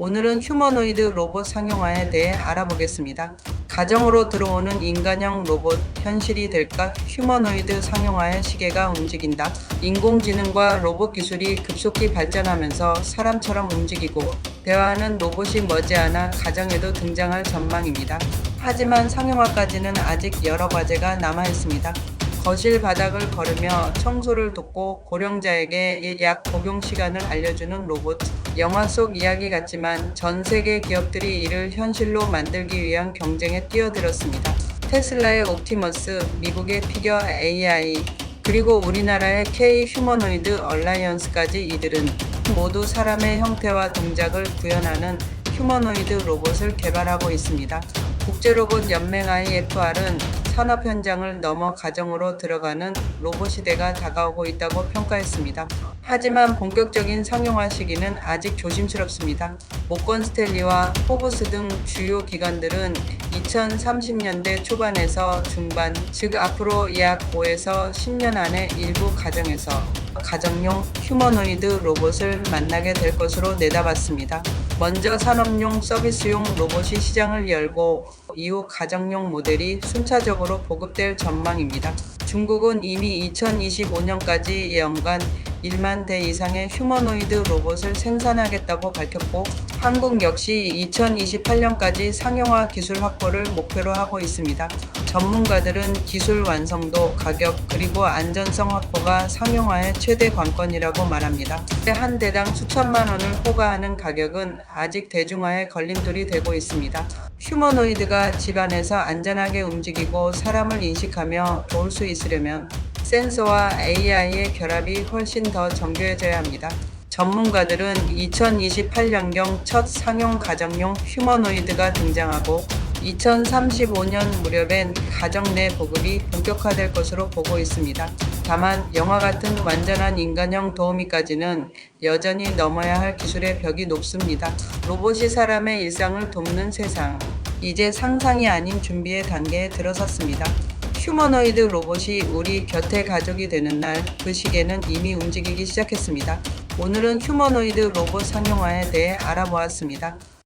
오늘은 휴머노이드 로봇 상용화에 대해 알아보겠습니다. 가정으로 들어오는 인간형 로봇 현실이 될까? 휴머노이드 상용화의 시계가 움직인다. 인공지능과 로봇 기술이 급속히 발전하면서 사람처럼 움직이고 대화하는 로봇이 머지않아 가정에도 등장할 전망입니다. 하지만 상용화까지는 아직 여러 과제가 남아 있습니다. 거실 바닥을 걸으며 청소를 돕고 고령자에게 약 복용 시간을 알려주는 로봇. 영화 속 이야기 같지만 전 세계 기업들이 이를 현실로 만들기 위한 경쟁에 뛰어들었습니다. 테슬라의 옵티머스, 미국의 피겨 AI, 그리고 우리나라의 K 휴머노이드 얼라이언스까지 이들은 모두 사람의 형태와 동작을 구현하는 휴머노이드 로봇을 개발하고 있습니다. 국제로봇 연맹 IFR은 산업 현장을 넘어 가정으로 들어가는 로봇 시대가 다가오고 있다고 평가했습니다. 하지만 본격적인 상용화 시기는 아직 조심스럽습니다. 모건 스탠리와 포브스 등 주요 기관들은 2030년대 초반에서 중반, 즉 앞으로 약 5에서 10년 안에 일부 가정에서 가정용 휴머노이드 로봇을 만나게 될 것으로 내다봤습니다. 먼저 산업용 서비스용 로봇이 시장을 열고 이후 가정용 모델이 순차적으로 보급될 전망입니다. 중국은 이미 2025년까지 연간 1만 대 이상의 휴머노이드 로봇을 생산하겠다고 밝혔고 한국 역시 2028년까지 상용화 기술 확보를 목표로 하고 있습니다. 전문가들은 기술 완성도, 가격, 그리고 안전성 확보가 상용화의 최대 관건이라고 말합니다. 한 대당 수천만 원을 호가하는 가격은 아직 대중화에 걸림돌이 되고 있습니다. 휴머노이드가 집안에서 안전하게 움직이고 사람을 인식하며 도울 수 있으려면 센서와 AI의 결합이 훨씬 더 정교해져야 합니다. 전문가들은 2028년경 첫 상용 가정용 휴머노이드가 등장하고 2035년 무렵엔 가정 내 보급이 본격화될 것으로 보고 있습니다. 다만 영화 같은 완전한 인간형 도우미까지는 여전히 넘어야 할 기술의 벽이 높습니다. 로봇이 사람의 일상을 돕는 세상. 이제 상상이 아닌 준비의 단계에 들어섰습니다. 휴머노이드 로봇이 우리 곁에 가족이 되는 날 그 시계는 이미 움직이기 시작했습니다. 오늘은 휴머노이드 로봇 상용화에 대해 알아보았습니다.